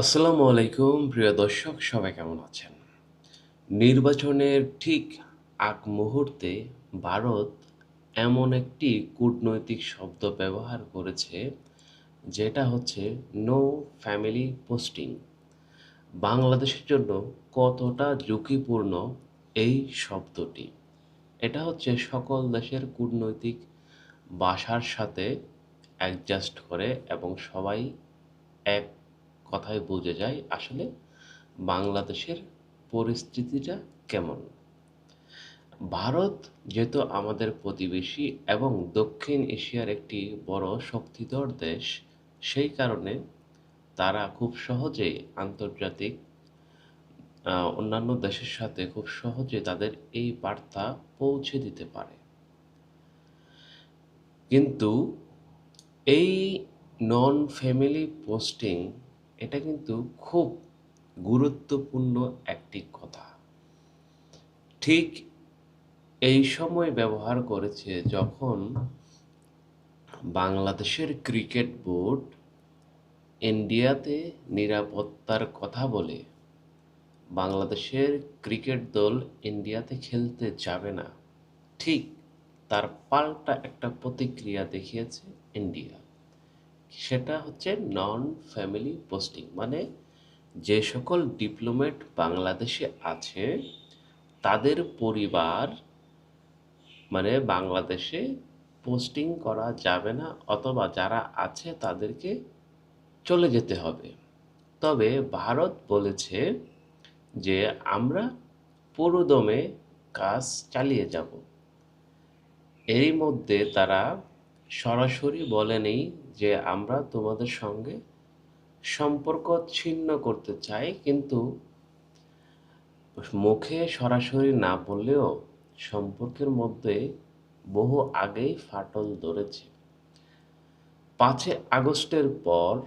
আসসালামু আলাইকুম, প্রিয় দর্শক, সবাই কেমন আছেন? নির্বাচনের ঠিক আগ মুহূর্তে ভারত এমন একটি কূটনৈতিক শব্দ ব্যবহার করেছে, যেটা হচ্ছে নো ফ্যামিলি পোস্টিং বাংলাদেশের জন্য কতটা ঝুঁকিপূর্ণ এই শব্দটি? এটা হচ্ছে সকল দেশের কূটনৈতিক ভাষার সাথে অ্যাডজাস্ট করে এবং সবাই এক কথায় বুঝে যায় আসলে বাংলাদেশের পরিস্থিতিটা কেমন। ভারত যেহেতু আমাদের প্রতিবেশী এবং দক্ষিণ এশিয়ার একটি বড় শক্তিধর দেশ, সেই কারণে তারা খুব সহজেই আন্তর্জাতিক অন্যান্য দেশের সাথে খুব সহজে তাদের এই বার্তা পৌঁছে দিতে পারে। কিন্তু এই নন ফ্যামিলি পোস্টিং এটা কিন্তু খুব গুরুত্বপূর্ণ একটি কথা। ঠিক এই সময় ব্যবহার করেছে যখন বাংলাদেশের ক্রিকেট বোর্ড ইন্ডিয়াতে নিরাপত্তার কথা বলে, বাংলাদেশের ক্রিকেট দল ইন্ডিয়াতে খেলতে যাবে না। ঠিক তার পাল্টা একটা প্রতিক্রিয়া দেখিয়েছে ইন্ডিয়া। সেটা হচ্ছে নন ফ্যামিলি পোস্টিং মানে যে সকল ডিপ্লোমেট বাংলাদেশে আছে, তাদের পরিবার মানে বাংলাদেশে পোস্টিং করা যাবে না, অথবা যারা আছে তাদেরকে চলে যেতে হবে। তবে ভারত বলেছে যে আমরা পুরোদমে কাজ চালিয়ে যাব। এরই মধ্যে তারা সরাসরি বলেনি যে আমরা তোমাদের সঙ্গে সম্পর্ক ছিন্ন করতে চাই, কিন্তু মুখে সরাসরি না বললেও সম্পর্কের মধ্যে বহু আগেই ফাটল ধরেছে। পাঁচে আগস্টের পর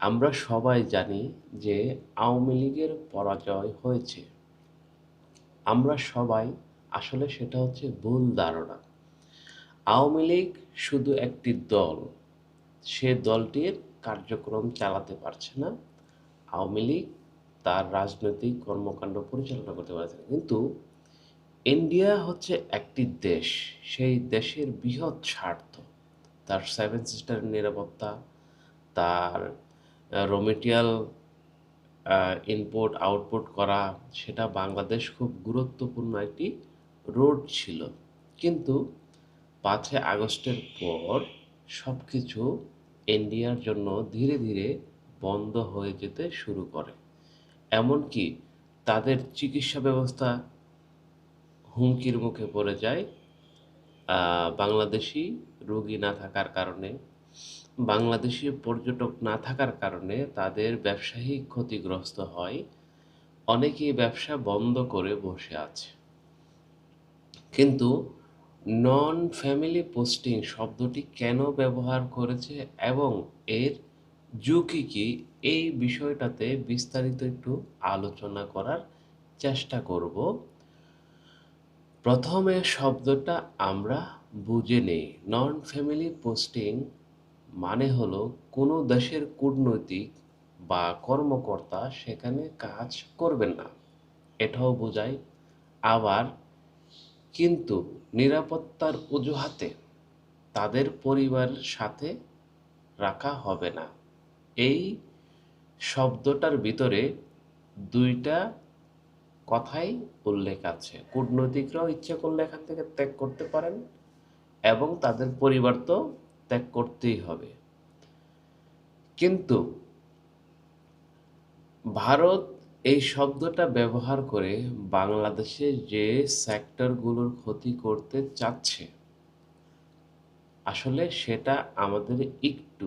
আমরা সবাই জানি যে আওয়ামী লীগের পরাজয় হয়েছে। আমরা সবাই, আসলে সেটা হচ্ছে ভুল ধারণা। আওয়ামী লীগ শুধু একটি দল। সে দলটির কার্যক্রম চালাতে পারছে না। আওয়ামী লীগ তার রাজনৈতিক কর্মকাণ্ড পরিচালনা করতে পারছে না। কিন্তু ইন্ডিয়া হচ্ছে একটি দেশ। সেই দেশের বৃহৎ স্বার্থ। তার সেভেন সিস্টারের নিরাপত্তা, তার রোমেটিয়াল ইনপুট আউটপুট করা, সেটা বাংলাদেশ খুব গুরুত্বপূর্ণ একটি রোড ছিল। কিন্তু পাঁচই আগস্টের পর সব কিছু ইন্ডিয়ার জন্য ধীরে ধীরে বন্ধ হয়ে যেতে শুরু করে। এমনকি তাদের চিকিৎসা ব্যবস্থা হুমকির মুখে পড়ে যায়। বাংলাদেশি রোগী না থাকার কারণে, বাংলাদেশি পর্যটক না থাকার কারণে তাদের ব্যবসায়িক ক্ষতিগ্রস্ত হয়। অনেকেই ব্যবসা বন্ধ করে বসে আছে। কিন্তু নন ফ্যামিলি পোস্টিং শব্দটি কেন ব্যবহার করেছে এবং এর ঝুঁকি কি? এই বিষয়টাতে বিস্তারিত একটু আলোচনা করার চেষ্টা করব। প্রথমে শব্দটা আমরা বুঝে নেই। নন ফ্যামিলি পোস্টিং মানে হলো কোনো দেশের কূটনৈতিক বা কর্মকর্তা সেখানে কাজ করবেন না। এটাও বোঝায়। আবার কিন্তু নিরাপত্তার অজুহাতে তাদের পরিবারের সাথে রাখা হবে না। এই শব্দটার ভিতরে দুইটা কথাই উল্লেখ আছে। কূটনৈতিকরাও ইচ্ছে করলে এখান থেকে ত্যাগ করতে পারেন এবং তাদের পরিবার তো ত্যাগ করতেই হবে। কিন্তু ভারত এই শব্দটা ব্যবহার করে বাংলাদেশে যে সেক্টরগুলোর ক্ষতি করতে চাচ্ছে, আসলে সেটা আমাদের একটু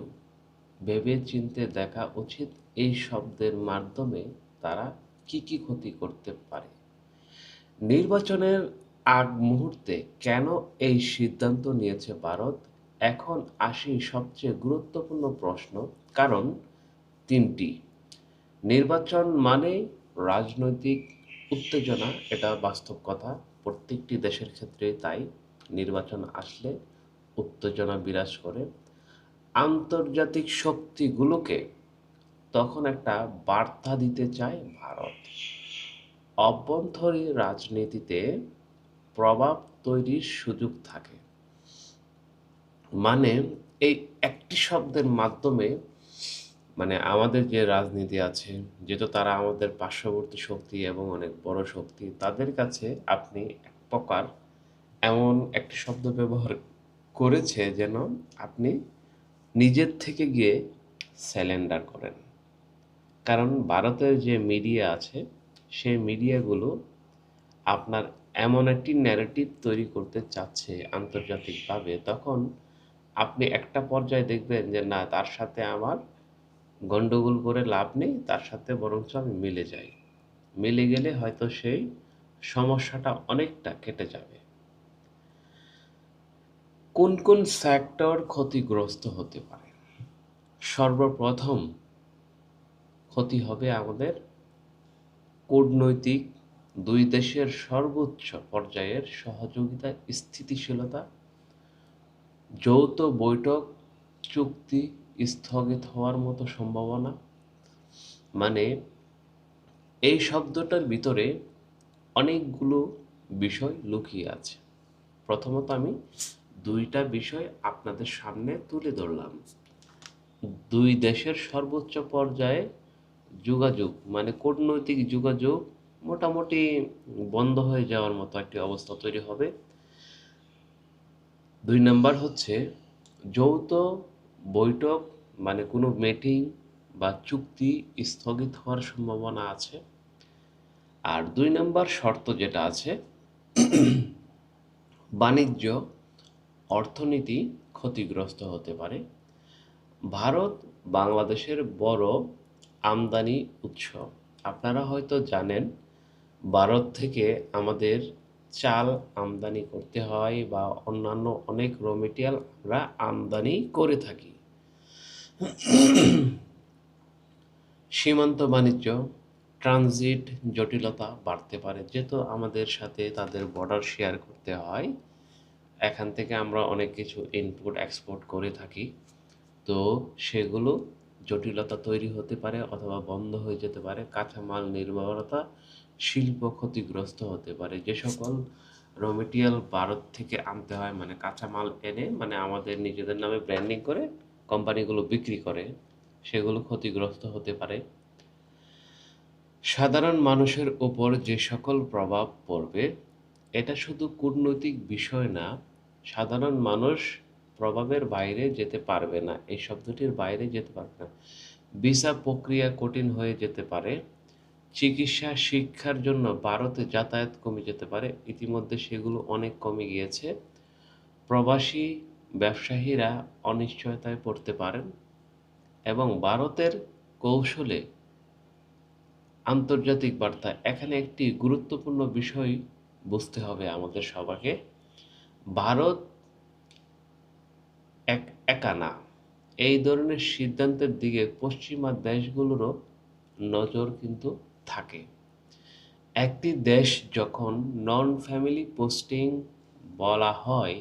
ভেবে চিনতে দেখা উচিত এই শব্দের মাধ্যমে তারা কি কি ক্ষতি করতে পারে। নির্বাচনের আগ মুহূর্তে কেন এই সিদ্ধান্ত নিয়েছে ভারত? এখন আসি সবচেয়ে গুরুত্বপূর্ণ প্রশ্ন, কারণ তিনটি। নির্বাচন মানে রাজনৈতিক উত্তেজনা, এটা বাস্তব কথা। প্রত্যেকটি দেশের ক্ষেত্রে তাই। নির্বাচন আসলে উত্তেজনা বিরাজ করে। আন্তর্জাতিক শক্তিগুলোকে তখন একটা বার্তা দিতে চায় ভারত। অভ্যন্তরীণ রাজনীতিতে প্রভাব তৈরির সুযোগ থাকে। মানে এই একটি শব্দের মাধ্যমে মানে আমাদের যে রাজনীতি আছে, যেহেতু তারা আমাদের পার্শ্ববর্তী শক্তি এবং অনেক বড় শক্তি, তাদের কাছে আপনি এক প্রকার এমন একটি শব্দ ব্যবহার করেছে যেন আপনি নিজের থেকে গিয়ে স্যালেন্ডার করেন। কারণ ভারতের যে মিডিয়া আছে, সেই মিডিয়াগুলো আপনার এমন একটি ন্যারেটিভ তৈরি করতে চাচ্ছে আন্তর্জাতিকভাবে, তখন আপনি একটা পর্যায়ে দেখবেন যে, না, তার সাথে আমার গন্ডগোল করে লাভ নেই, তার সাথে বরঞ্চ আমি মিলে যাই। মিলে গেলে হয়তো সেই সমস্যাটা অনেকটা কেটে যাবে। কোন কোন সেক্টর ক্ষতিগ্রস্ত হতে পারে? সর্বপ্রথম ক্ষতি হবে আমাদের কূটনৈতিক, দুই দেশের সর্বোচ্চ পর্যায়ের সহযোগিতা, স্থিতিশীলতা, যৌথ বৈঠক, চুক্তি স্থগিত হওয়ার মতো সম্ভাবনা। মানে এই শব্দটার ভিতরে অনেকগুলো বিষয় লুকিয়ে আছে। প্রথমত আমি দুইটা বিষয় আপনাদের সামনে তুলে ধরলাম। দুই দেশের সর্বোচ্চ পর্যায়ে যোগাযোগ মানে কূটনৈতিক যোগাযোগ মোটামুটি বন্ধ হয়ে যাওয়ার মতো একটি অবস্থা তৈরি হবে। দুই নাম্বার হচ্ছে যৌথ বৈঠক মানে কোনো মিটিং বা চুক্তি স্থগিত হওয়ার সম্ভাবনা আছে। আর দুই নম্বর শর্ত যেটা আছে, বাণিজ্য, অর্থনীতি ক্ষতিগ্রস্ত হতে পারে। ভারত বাংলাদেশের বড় আমদানি উৎস। আপনারা হয়তো জানেন, ভারত থেকে আমাদের চাল আমদানি করতে হয় বা অন্যান্য অনেক র মেটেরিয়াল আমরা আমদানি করে থাকি। সীমান্ত বাণিজ্য, ট্রানজিট জটিলতা বাড়তে পারে। যেহেতু আমাদের সাথে তাদের বর্ডার শেয়ার করতে হয়, এখান থেকে আমরা অনেক কিছু ইনপুট এক্সপোর্ট করে থাকি। তো সেগুলো জটিলতা তৈরি হতে পারে অথবা বন্ধ হয়ে যেতে পারে। কাঁচামাল নির্ভরতা শিল্প ক্ষতিগ্রস্ত হতে পারে। যে সকল র মেটেরিয়াল ভারত থেকে আনতে হয় মানে কাঁচামাল এনে মানে আমাদের নিজেদের নামে ব্র্যান্ডিং করে কোম্পানিগুলো বিক্রি করে, সেগুলো ক্ষতিগ্রস্ত হতে পারে। সাধারণ মানুষের উপর যে সকল প্রভাব পড়বে, এটা শুধু কূটনৈতিক বিষয় না, সাধারণ মানুষ প্রভাবের বাইরে যেতে পারবে না, এই শব্দটির বাইরে যেতে পারবে না। ভিসা প্রক্রিয়া কঠিন হয়ে যেতে পারে, চিকিৎসা, শিক্ষার জন্য ভারতে যাতায়াত কমে যেতে পারে, ইতিমধ্যে সেগুলো অনেক কমে গিয়েছে। প্রবাসী ব্যবসায়ীরা অনিশ্চয়তায় পড়তে পারেন এবং ভারতের কৌশলে আন্তর্জাতিক বার্তা এখানে একটি গুরুত্বপূর্ণ বিষয় বুঝতে হবে আমাদের সবাইকে। ভারত এক একা না। এই ধরনের সিদ্ধান্তের দিকে পশ্চিমা দেশগুলোরও নজর কিন্তু থাকে। একটি দেশ যখন নন ফ্যামিলি পোস্টিং বলা হয়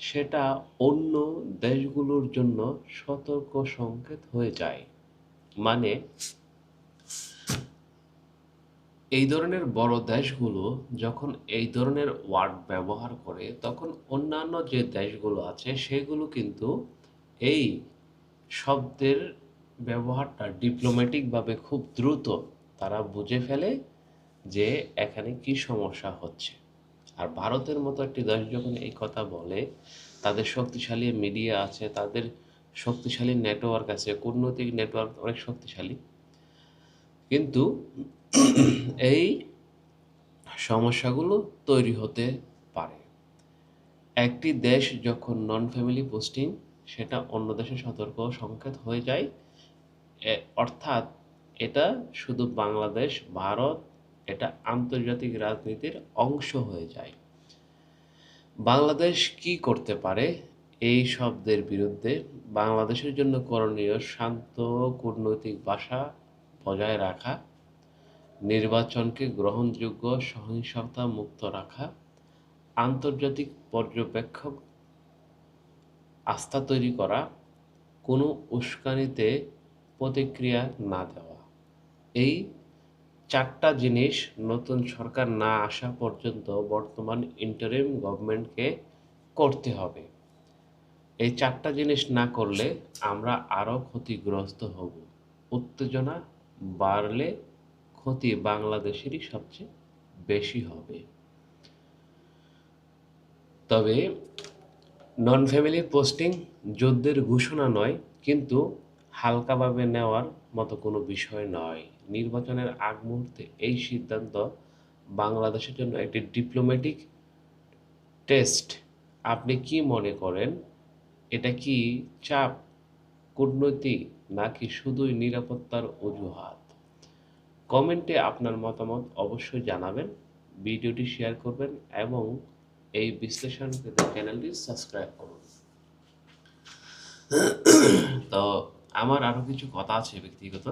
সেটা অন্য দেশগুলোর জন্য সতর্ক সংকেত হয়ে যায়। মানে এই ধরনের বড় দেশগুলো যখন এই ধরনের ওয়ার্ড ব্যবহার করে, তখন অন্যান্য যে দেশগুলো আছে, সেগুলো কিন্তু এই শব্দের ব্যবহারটা ডিপ্লোম্যাটিকভাবে খুব দ্রুত তারা বুঝে ফেলে যে এখানে কি সমস্যা হচ্ছে। আর ভারতের মতো একটি দেশ যখন এই কথা বলে, তাদের শক্তিশালী মিডিয়া আছে, তাদের শক্তিশালী নেটওয়ার্ক আছে, কূটনৈতিক নেটওয়ার্ক অনেক শক্তিশালী। কিন্তু এই সমস্যাগুলো তৈরি হতে পারে। একটি দেশ যখন নন ফ্যামিলি পোস্টিং সেটা অন্য দেশে সতর্ক সংকেত হয়ে যায়। অর্থাৎ এটা শুধু বাংলাদেশ, ভারত এটা আন্তর্জাতিক রাজনীতির অংশ হয়ে যায়। বাংলাদেশ কি করতে পারে? এই শব্দের বিরুদ্ধে বাংলাদেশের জন্য করণীয় শান্ত কূটনৈতিক ভাষা বজায় রাখা, নির্বাচনকে গ্রহণযোগ্য সহিংসতা মুক্ত রাখা, আন্তর্জাতিক পর্যবেক্ষক আস্থা তৈরি করা, কোনো উস্কানিতে প্রতিক্রিয়া না দেওয়া। এই চারটা জিনিস নতুন সরকার না আসা পর্যন্ত বর্তমান ইন্টারিম গভর্নমেন্টকে করতে হবে। এই চারটা জিনিস না করলে আমরা আরও ক্ষতিগ্রস্ত হব। উত্তেজনা বাড়লে ক্ষতি বাংলাদেশেরই সবচেয়ে বেশি হবে। তবে নন ফ্যামিলি পোস্টিং যুদ্ধের ঘোষণা নয়, কিন্তু হালকাভাবে নেওয়ার মতো কোনো বিষয় নয়। নির্বাচনের আগ মুহূর্তে এই সিদ্ধান্ত বাংলাদেশের জন্য একটি ডিপ্লোম্যাটিক টেস্ট আপনি কি মনে করেন, এটা কি চাপ, কূটনৈতিক নাকি শুধুই নিরাপত্তার অজুহাত? কমেন্টে আপনার মতামত অবশ্যই জানাবেন, ভিডিওটি শেয়ার করবেন এবং এই বিশ্লেষণ পেতে চ্যানেলটি সাবস্ক্রাইব করুন। তো আমার আরও কিছু কথা আছে ব্যক্তিগত।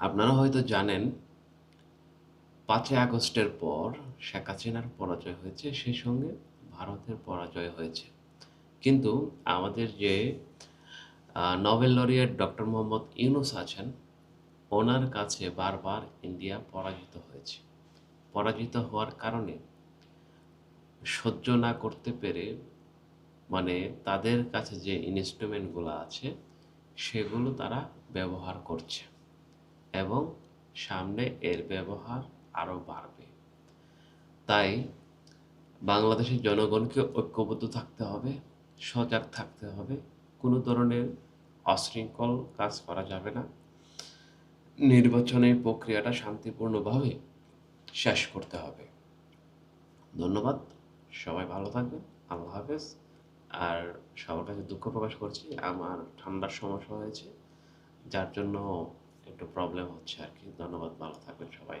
আপনারা হয়তো জানেন, পাঁচই আগস্টের পর শেখ হাসিনার পরাজয় হয়েছে, সেই সঙ্গে ভারতের পরাজয় হয়েছে। কিন্তু আমাদের যে Nobel laureate doctor Muhammad Yunus আছেন, ওনার কাছে বারবার ইন্ডিয়া পরাজিত হয়েছে। পরাজিত হওয়ার কারণে সহ্য না করতে পেরে মানে তাদের কাছে যে ইনস্ট্রুমেন্টগুলো আছে, সেগুলো তারা ব্যবহার করছে। এবং সামনে এর ব্যবহার আরও বাড়বে। তাই বাংলাদেশের জনগণকে ঐক্যবদ্ধ থাকতে হবে, সজাগ থাকতে হবে, কোনো ধরনের অশৃঙ্খল কাজ করা যাবে না। নির্বাচনের প্রক্রিয়াটা শান্তিপূর্ণভাবে শেষ করতে হবে। ধন্যবাদ, সবাই ভালো থাকবেন, আল্লাহ হাফেজ। আর সবার কাছে দুঃখ প্রকাশ করছি, আমার ঠান্ডার সমস্যা হয়েছে, যার জন্য একটু প্রবলেম হচ্ছে আর কি। ধন্যবাদ ভালো থাকবেন সবাই।